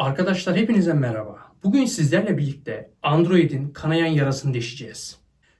Arkadaşlar hepinize merhaba. Bugün sizlerle birlikte Android'in kanayan yarasını deşeceğiz.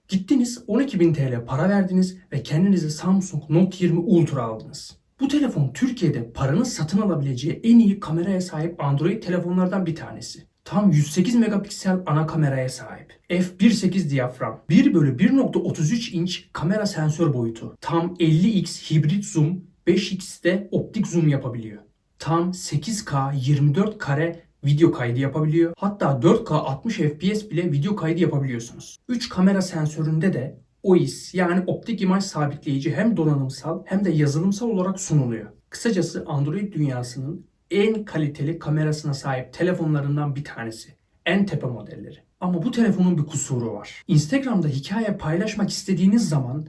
Gittiniz 12.000 TL para verdiniz ve kendinize Samsung Note 20 Ultra aldınız. Bu telefon Türkiye'de paranın satın alabileceği en iyi kameraya sahip Android telefonlardan bir tanesi. Tam 108 megapiksel ana kameraya sahip. f1.8 diyafram. 1 bölü 1.33 inç kamera sensör boyutu. Tam 50x hibrit zoom, 5x'te optik zoom yapabiliyor. Tam 8K 24 kare video kaydı yapabiliyor. Hatta 4K 60 FPS bile video kaydı yapabiliyorsunuz. 3 kamera sensöründe de OIS yani optik imaj sabitleyici hem donanımsal hem de yazılımsal olarak sunuluyor. Kısacası Android dünyasının en kaliteli kamerasına sahip telefonlarından bir tanesi. En tepe modelleri. Ama bu telefonun bir kusuru var. Instagram'da hikaye paylaşmak istediğiniz zaman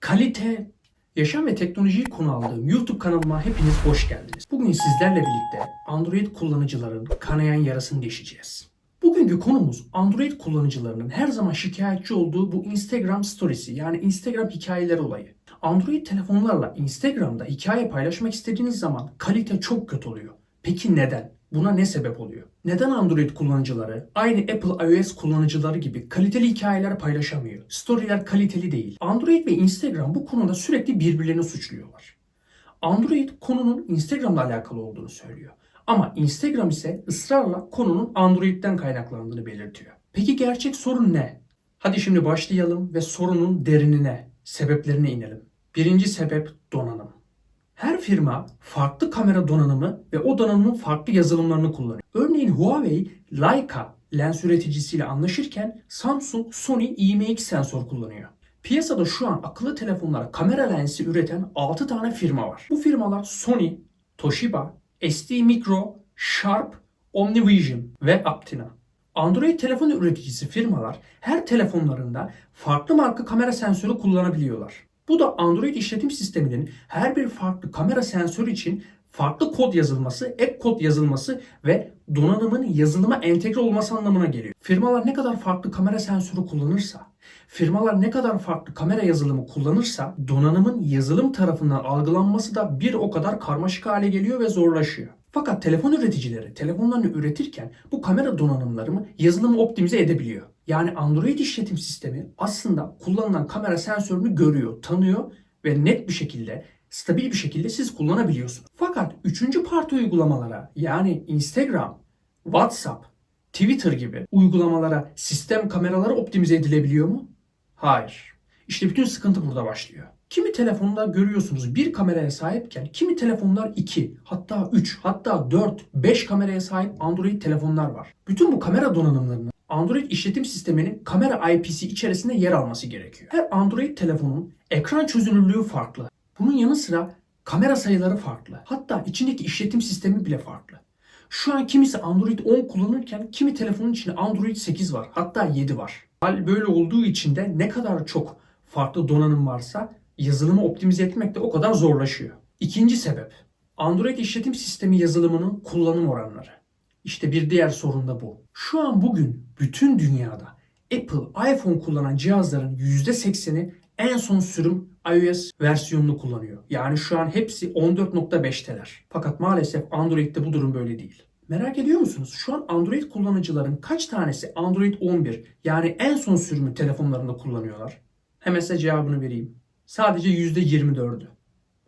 kalite Yaşam ve teknolojiyi konu aldığım YouTube kanalıma hepiniz hoş geldiniz. Bugün sizlerle birlikte Android kullanıcıların kanayan yarasını deşeceğiz. Bugünkü konumuz Android kullanıcılarının her zaman şikayetçi olduğu bu Instagram storiesi yani Instagram hikayeleri olayı. Android telefonlarla Instagram'da hikaye paylaşmak istediğiniz zaman kalite çok kötü oluyor. Peki neden? Buna ne sebep oluyor? Neden Android kullanıcıları aynı Apple iOS kullanıcıları gibi kaliteli hikayeler paylaşamıyor? Storyler kaliteli değil. Android ve Instagram bu konuda sürekli birbirlerini suçluyorlar. Android konunun Instagram'la alakalı olduğunu söylüyor. Ama Instagram ise ısrarla konunun Android'den kaynaklandığını belirtiyor. Peki gerçek sorun ne? Hadi şimdi başlayalım ve sorunun derinine, sebeplerine inelim. Birinci sebep donanım. Her firma farklı kamera donanımı ve o donanımın farklı yazılımlarını kullanıyor. Örneğin Huawei Leica lens üreticisiyle anlaşırken Samsung Sony IMX sensör kullanıyor. Piyasada şu an akıllı telefonlara kamera lensi üreten 6 tane firma var. Bu firmalar Sony, Toshiba, ST Micro, Sharp, Omnivision ve Aptina. Android telefon üreticisi firmalar her telefonlarında farklı marka kamera sensörü kullanabiliyorlar. Bu da Android işletim sisteminin her bir farklı kamera sensörü için farklı kod yazılması, ek kod yazılması ve donanımın yazılıma entegre olması anlamına geliyor. Firmalar ne kadar farklı kamera sensörü kullanırsa, firmalar ne kadar farklı kamera yazılımı kullanırsa donanımın yazılım tarafından algılanması da bir o kadar karmaşık hale geliyor ve zorlaşıyor. Fakat telefon üreticileri telefonlarını üretirken bu kamera donanımlarını yazılımı optimize edebiliyor. Yani Android işletim sistemi aslında kullanılan kamera sensörünü görüyor, tanıyor ve net bir şekilde, stabil bir şekilde siz kullanabiliyorsunuz. Fakat üçüncü parti uygulamalara yani Instagram, WhatsApp, Twitter gibi uygulamalara sistem kameraları optimize edilebiliyor mu? Hayır. İşte bütün sıkıntı burada başlıyor. Kimi telefonda görüyorsunuz bir kameraya sahipken kimi telefonlar 2, hatta 3, hatta 4, 5 kameraya sahip Android telefonlar var. Bütün bu kamera donanımlarının Android işletim sisteminin kamera IP'si içerisinde yer alması gerekiyor. Her Android telefonun ekran çözünürlüğü farklı. Bunun yanı sıra kamera sayıları farklı. Hatta içindeki işletim sistemi bile farklı. Şu an kimisi Android 10 kullanırken kimi telefonun içinde Android 8 var. Hatta 7 var. Hal böyle olduğu için de ne kadar çok farklı donanım varsa yazılımı optimize etmek de o kadar zorlaşıyor. İkinci sebep. Android işletim sistemi yazılımının kullanım oranları. İşte bir diğer sorun da bu. Şu an bugün bütün dünyada Apple iPhone kullanan cihazların %80'i en son sürüm iOS versiyonunu kullanıyor. Yani şu an hepsi 14.5'teler. Fakat maalesef Android'de bu durum böyle değil. Merak ediyor musunuz? Şu an Android kullanıcıların kaç tanesi Android 11 yani en son sürümü telefonlarında kullanıyorlar? Hemen size cevabını vereyim. Sadece %24'ü.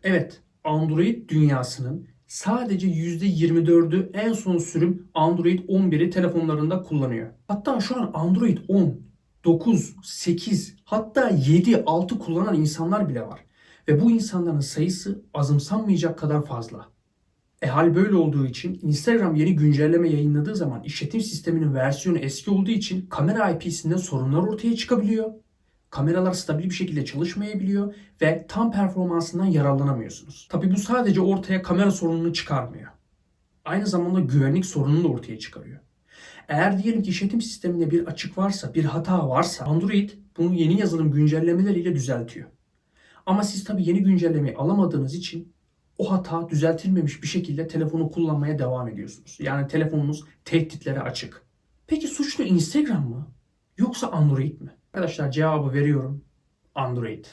Evet, Android dünyasının sadece %24'ü en son sürüm Android 11'i telefonlarında kullanıyor. Hatta şu an Android 10, 9, 8 hatta 7, 6 kullanan insanlar bile var. Ve bu insanların sayısı azımsanmayacak kadar fazla. E hal böyle olduğu için Instagram yeni güncelleme yayınladığı zaman işletim sisteminin versiyonu eski olduğu için kamera IP'sinde sorunlar ortaya çıkabiliyor. Kameralar stabil bir şekilde çalışmayabiliyor ve tam performansından yararlanamıyorsunuz. Tabi bu sadece ortaya kamera sorununu çıkarmıyor. Aynı zamanda güvenlik sorununu da ortaya çıkarıyor. Eğer diyelim ki işletim sisteminde bir açık varsa, bir hata varsa Android bunu yeni yazılım güncellemeleriyle düzeltiyor. Ama siz tabi yeni güncellemeyi alamadığınız için o hata düzeltilmemiş bir şekilde telefonu kullanmaya devam ediyorsunuz. Yani telefonunuz tehditlere açık. Peki suçlu Instagram mı? Yoksa Android mi? Arkadaşlar cevabı veriyorum. Android.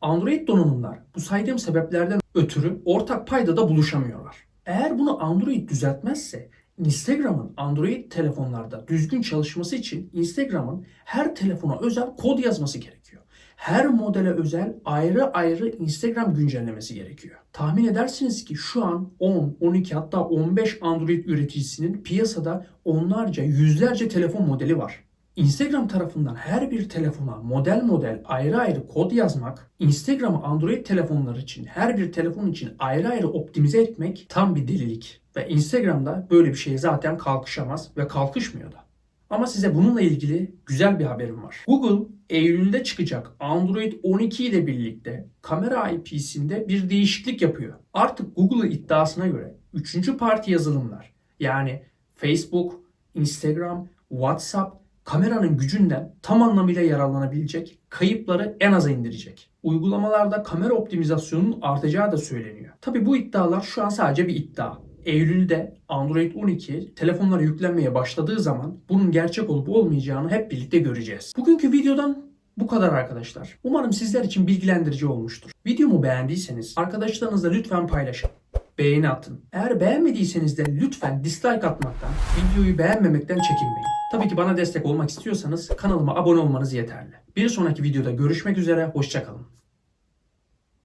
Android donanımlar bu saydığım sebeplerden ötürü ortak paydada buluşamıyorlar. Eğer bunu Android düzeltmezse Instagram'ın Android telefonlarda düzgün çalışması için Instagram'ın her telefona özel kod yazması gerekiyor. Her modele özel ayrı ayrı Instagram güncellemesi gerekiyor. Tahmin edersiniz ki şu an 10, 12 hatta 15 Android üreticisinin piyasada onlarca, yüzlerce telefon modeli var. Instagram tarafından her bir telefona model model ayrı ayrı kod yazmak, Instagram'ı Android telefonlar için her bir telefon için ayrı ayrı optimize etmek tam bir delilik. Ve Instagram'da böyle bir şeye zaten kalkışamaz ve kalkışmıyor da. Ama size bununla ilgili güzel bir haberim var. Google Eylül'de çıkacak Android 12 ile birlikte kamera IP'sinde bir değişiklik yapıyor. Artık Google'ın iddiasına göre 3. parti yazılımlar yani Facebook, Instagram, WhatsApp kameranın gücünden tam anlamıyla yararlanabilecek, kayıpları en aza indirecek. Uygulamalarda kamera optimizasyonunun artacağı da söyleniyor. Tabi bu iddialar şu an sadece bir iddia. Eylül'de Android 12 telefonlara yüklenmeye başladığı zaman bunun gerçek olup olmayacağını hep birlikte göreceğiz. Bugünkü videodan bu kadar arkadaşlar. Umarım sizler için bilgilendirici olmuştur. Videomu beğendiyseniz arkadaşlarınızla lütfen paylaşın. Beğeni atın. Eğer beğenmediyseniz de lütfen dislike atmaktan, videoyu beğenmemekten çekinmeyin. Tabii ki bana destek olmak istiyorsanız kanalıma abone olmanız yeterli. Bir sonraki videoda görüşmek üzere, hoşçakalın.